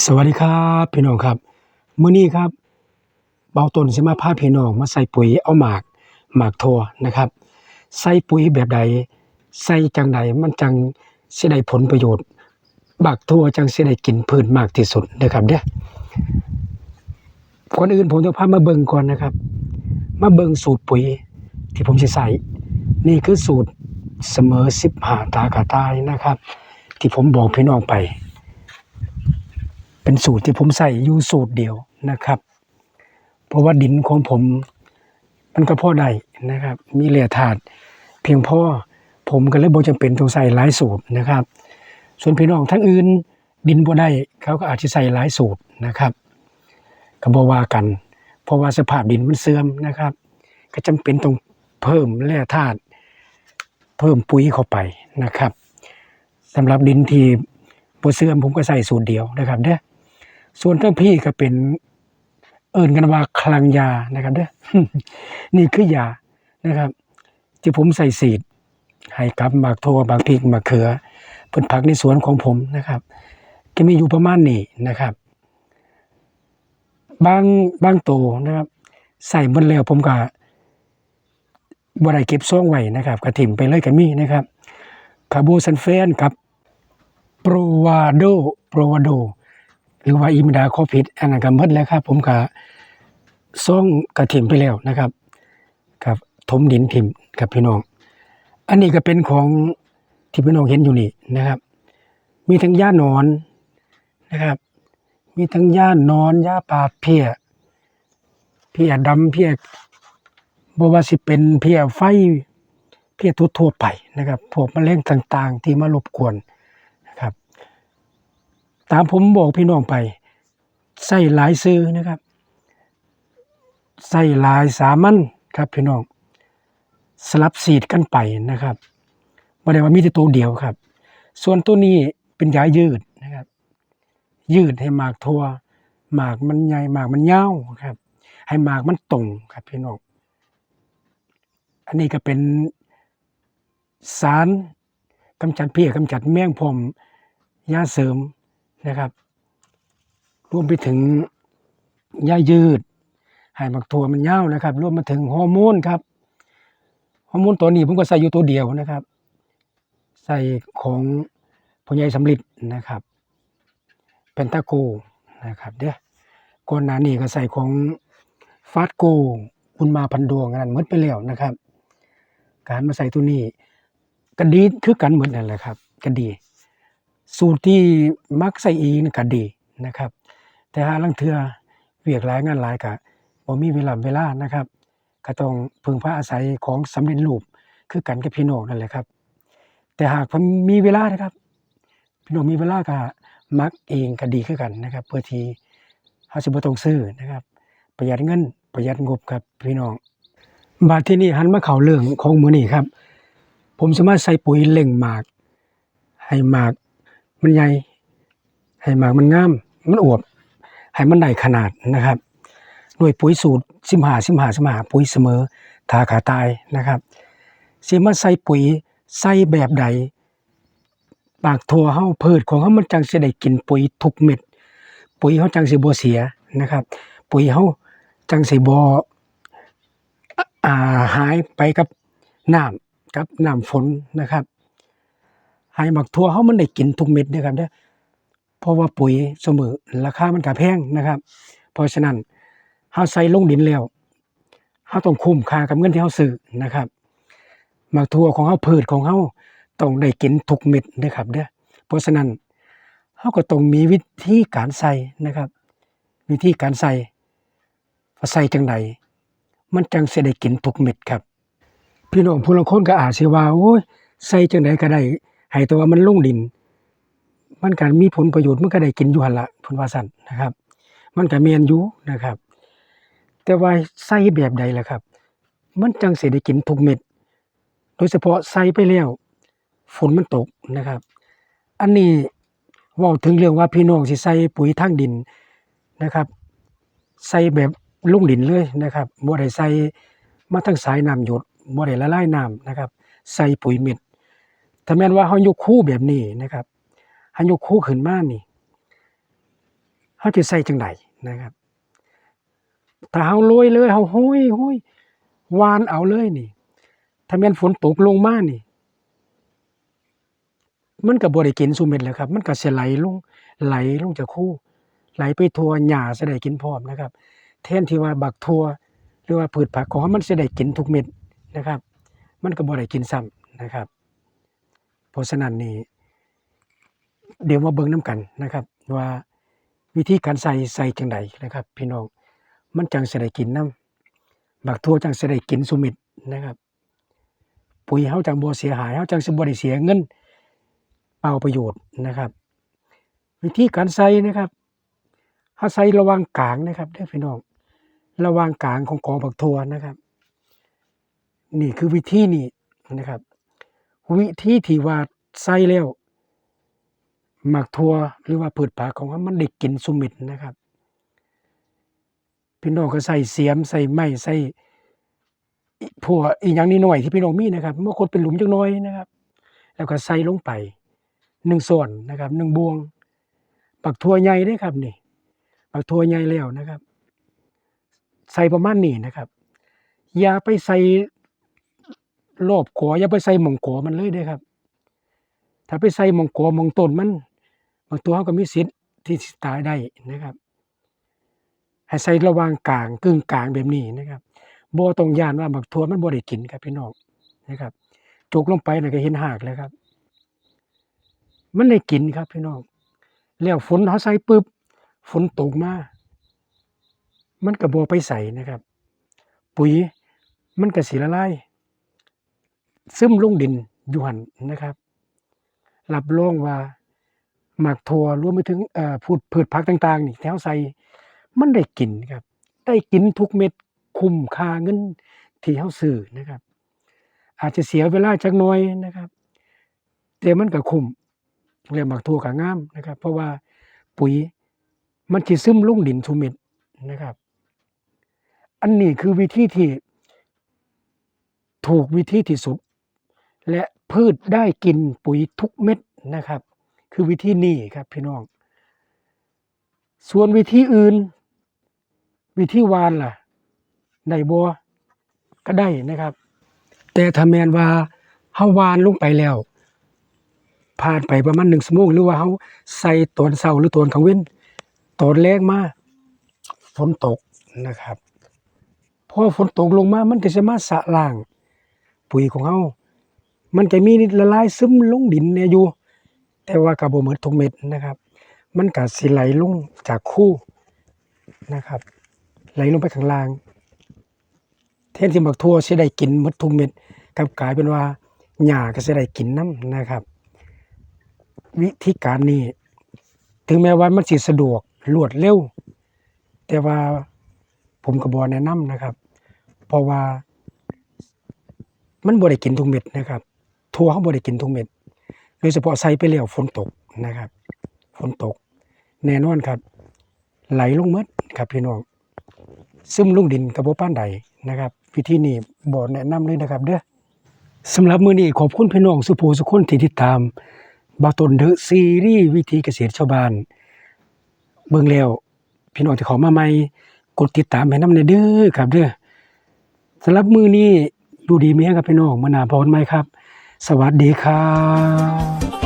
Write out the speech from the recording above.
สวัสดีครับพี่น้องครับมื้อนี้ครับ เบาต้นสิมาพาพี่น้องมาใส่ปุ๋ยเอาหมากหมากถั่วนะครับ ใส่ปุ๋ยแบบใด ใส่จังใดมันจังสิได้ผลประโยชน์หมากถั่วจังสิได้กินพืชมากที่สุดนะครับเด้อก่อนอื่นผมจะพามาเบิ่งก่อนนะครับ มาเบิ่งสูตรปุ๋ยที่ผมสิใส่ นี่คือสูตรเสมอ15ตากระตายนะครับ ที่ผมบอกพี่น้องไป เป็นสูตรที่ผมใส่อยู่สูตรเดียวนะครับ เพราะว่าดินของผมมันก็พอได้นะครับ มีแร่ธาตุเพียงพอผมก็เลยบ่จำเป็นต้องใส่หลายสูตรนะครับ ส่วนพี่น้องทั้งอื่นดินบ่ได้เขาก็อาจจะใส่หลายสูตรนะครับก็บ่ว่ากัน เพราะว่าสภาพดินมันเสื่อมนะครับ ก็จำเป็นต้องเพิ่มแร่ธาตุเพิ่มปุ๋ยเข้าไปนะครับสำหรับดินที่บ่เสื่อมผมก็ใส่สูตรเดียวนะครับเด้อ ส่วนเจ้าพี่ก็เป็นเอิ่นกันว่าคลังยานะครับเด้อนี่คือยานะครับที่ผมใส่สีดให้กับหมากโทหมากพริกหมากเขือพืชผักในสวนของผมนะครับก็มีอยู่ประมาณนี้นะครับ บางบางตัวนะครับ ใส่หมดแล้วผมก็บ่ได้เก็บซ่องไว้นะครับก็ถิ่มไปเลยก็มีนะครับคาร์โบซัลเฟนกับโปรวาโดโปรวาโด หรือว่าอิมดาโคพิดอันนั้นก็หมดแล้วครับ ผมก็ซ่องกระถิ่มไปแล้วนะครับกับถมดินถิ่มกับพี่น้อง อันนี้ก็เป็นของที่พี่น้องเห็นอยู่นี่นะครับ มีทั้งหญ้าหนอนนะครับ มีทั้งหญ้าหนอนหญ้าป่าเพียเพียดำเพียบว่าสิเป็นเพียไฟเพียทั่วๆไปนะครับพวกแมลงต่าง ๆ ที่มารบกวน ตามผมบอกพี่น้องไปใส่หลายซื้อนะครับใส่หลายสามัญครับพี่น้องสลับสีดกันไปนะครับไม่ได้ว่ามีแต่ตัวเดียวครับ ส่วนตัวนี้เป็นยายืดนะครับ ยืดให้หมากทัวหมากมันใหญ่หมากมันยาวครับ ให้หมากมันตรงครับพี่น้องอันนี้ก็เป็นสารกำจัดเพี้ยกำจัดแมงพรมยาเสริม นะครับ รวมไปถึงยายืดให้หมักถั่วมันยานะครับ รวมมาถึงฮอร์โมนครับฮอร์โมนตัวนี้ผมก็ใส่อยู่ตัวเดียวนะครับ ใส่ของพญายสำลิดนะครับเป็นตาโกนะครับเด้อก่อนหน้านี้ก็ใส่ของฟาสโกบุญมาพันดวงอันนั้นหมดไปแล้วนะครับ การมาใส่ตัวนี้ก็ดีคือกันเหมือนนั่นแหละครับก็ดี สูตรที่มักใส่เองนี่ก็ดีนะครับ แต่หาลังเทือเวียกหลายงานหลายก็บ่มีเวลาเวลานะครับก็ต้องพึงพาอาศัยของสำเร็จรูปคือกันกับพี่น้องนั่นแหละครับ แต่หากผมมีเวลานะครับ พี่น้องมีเวลาก็มักเองก็ดีคือกันนะครับ เพื่อที่เฮาสิบ่ต้องซื้อนะครับ ประหยัดเงินประหยัดงบครับพี่น้องบาดที่นี่หันมาเข้าเรื่องของมือนี้ครับ ผมสิมารถใส่ปุ๋ยเร่งหมาก ให้หมาก มันใหญ่ให้หมากมันงาม มันอวบให้มันได้ขนาดนะครับด้วยปุ๋ยสูตร15 15 15ปุ๋ยเสมอทาขาตายนะครับสิมาใส่ปุ๋ยใส่แบบใดปากทั่วเฮาพืชของเฮามันจังสิได้กินปุ๋ยทุกเม็ด ปุ๋ยเฮาจังสิบ่เสียนะครับ ปุ๋ยเฮาจังสิบ่อ่าหายไปกับน้ำกับน้ำฝนนะครับ ให้หมักทั่วเฮามันได้กินทุกเม็ดเด้อครับเด้อเพราะว่าปุ๋ยเสมอราคามันก็แพงนะครับ เพราะฉะนั้นเฮาใส่ลงดินแล้วเฮาต้องคุ้มค่ากับเงินที่เฮาซื้อนะครับหมักถั่วของเฮาพืชของเฮาต้องได้กินทุกเม็ดเด้อครับเด้อเพราะฉะนั้นเฮาก็ต้องมีวิธีการใส่นะครับ วิธีการใส่ใส่จังไดมันจังสิได้กินทุกเม็ดครับ พี่น้องผู้ลางคนก็อาจสิว่าโอ้ยใส่จังไดก็ได้ ให้แต่ว่ามันลงดิน มันก็มีผลประโยชน์มันก็ได้กินอยู่หันละพนว่าซั่นนะครับ มันก็แม่นอยู่นะครับ แต่ว่าใส่แบบใดล่ะครับ มันจังเสิได้กินทุกเม็ด โดยเฉพาะใส่ไปแล้วฝนมันตกนะครับ อันนี้ว้าถึงเรื่องว่าพี่น้องสิใส่ปุ๋ยทางดินนะครับ ใส่แบบลงดินเลยนะครับบ่ได้ใส่มาทางสายน้ำหยดบ่ได้ละลายน้ำนะครับ ใส่ปุ๋ยเม็ด ถ้าแม่นว่าเฮายกคู่แบบนี้นะครับเฮายกคู่ขึ้นมานี่เฮาจะใส่จังไดนะครับ ถ้าเฮาโรยเลยเฮาห้ยห้ยวานเอาเลยนี่ ถ้าแม่นฝนตกลงมานี่ มันก็บ่ได้กินซุเม็ดแล้วครับ มันก็สิไหลลงไหลลงจากคู่ ไหลไปทั่วหญ้าสิได้กินพร้อมนะครับ แทนที่ว่าบักทั่วหรือว่าพืชผักของมันสิได้กินทุกเม็ดนะครับ มันก็บ่ได้กินซ้ำนะครับ เพราะฉะนั้นนี่เดี๋ยวมาเบิ่งนํกันนะครับ ว่าวิธีการใส่ใส่จังไดนะครับ พี่น้องมันจังสได้กินนํบักทั่วจังสได้กินซุม็ดนะครับ ปุ๋ยเฮาจังบ่เสียหายเฮาจังสิบ่ได้เสียเงินเปล่าประโยชน์นะครับ วิธีการใส่นะครับเฮาใส่ระว่างกลางนะครับเด้อพี่น้องระว่างกลางของกอบักทั่วนะครับ นี่คือวิธีนี้นะครับ วิธีที่ว่าใส่แล้วหมักทัวหรือว่าพืชผักของเรามันได้กินซุม็ดนะครับ พี่น้องก็ใส่เสียมใส่ไม้ใส่อิพวอีหยังนิดหน่อยที่พี่น้องมีนะครับเมื่อคนเป็นหลุมจักหน่อยนะครับ แล้วก็ใส่ลงไป1ส่วนนะครับ1บวงบักทัวใหญ่เด้ครับนี่บักทัวใหญ่แล้วนะครับ ใส่ประมาณนี้นะครับ อย่าไปใส่ รอบขออย่าไปใส่หม่องขอมันเลยเด้ครับ ถ้าไปใส่หม่องขอหม่องต้นมันบางตัวเขาก็มีสิทธิ์ที่สิตายได้นะครับ ให้ใส่ระหว่างกลางกึ่งกลางแบบนี้นะครับบ่ต้องยานว่าบักทัวมันบ่ได้กินครับพี่น้องนะครับจกลงไปน่ะก็เห็นหากแล้วครับ มันได้กินครับพี่น้องแล้วฝนเฮาใส่ปึ๊บฝนตกมา มันก็บ่ไปใส่นะครับ ปุ๋ยมันก็สิละลาย ซึมลงดินอยู่หันนะครับรับรองว่าหมักถั่วรวมไปถึงเอ่อพืชพืชผักต่างๆนี่ที่เราใส่มันได้กินครับ ได้กินทุกเม็ดคุ้มค่าเงินที่เราซื้อนะครับ อาจจะเสียเวลาจักหน่อยนะครับแต่มันก็คุ้มแล้วหมักถั่วก็งามนะครับ เพราะว่าปุ๋ยมันสิซึมลงดินซุเม็ดนะครับ อันนี้คือวิธีที่ถูกวิธีที่สุด และพืชได้กินปุ๋ยทุกเม็ดนะครับ คือวิธีนี้ครับพี่น้อง ส่วนวิธีอื่น วิธีวานล่ะได้บ่ก็ได้นะครับ แต่ถ้าแมนว่าเฮาวานลงไปแล้ว ผ่านไปประมาณ1ชั่วโมงหรือว่าเฮาใส่ตอนเช้าหรือตอนกลางวันตอนแลงมาฝนตกนะครับพอฝนตกลงมามันก็จะมาสะล้าง ปุ๋ยของเฮา มันจะมีละลายซึมลงดินแหน่ยอยู่ แต่ว่าก็บ่หมดทุกเม็ดนะครับ มันก็สิไหลลงจากคู่นะครับ ไหลลงไปข้างล่างแทนที่บักทั่วสิได้กินมดทุกเม็ดกับกลายเป็นว่าหญ้าก็สิได้กินนํนะครับ วิธีการนี้ถึงแม้ว่ามันสิสะดวกรวดเร็ว แต่ว่าผมก็บ่แนะนำนะครับ เพราะว่ามันบ่ได้กินทุกเม็ดนะครับ ทั่วเขาบ่ได้กินทุกเม็ดโดยเฉพาะใส่ไปแล้วฝนตกนะครับฝนตก แน่นอนครับ ไหลลงมดครับพี่น้องซึมลงดินก็บ่ปานใดนะครับ วิธีนี้บ่แนะนำเลยนะครับ เด้อสำหรับมื้อนี้ขอบคุณพี่น้องสุภูสุคนที่ติดตามบาต้นเดอะซีรีส์วิถีเกษตรชาวบ้านเบิ่งแล้วพี่น้องที่เข้ามาใหม่กดติดตามให้นำแน่เด้อครับเด้อสำหรับมื้อนี้อยู่ดีมีแรงครับพี่น้องมื้อหน้าพบกันใหม่ครับ สวัสดีครับ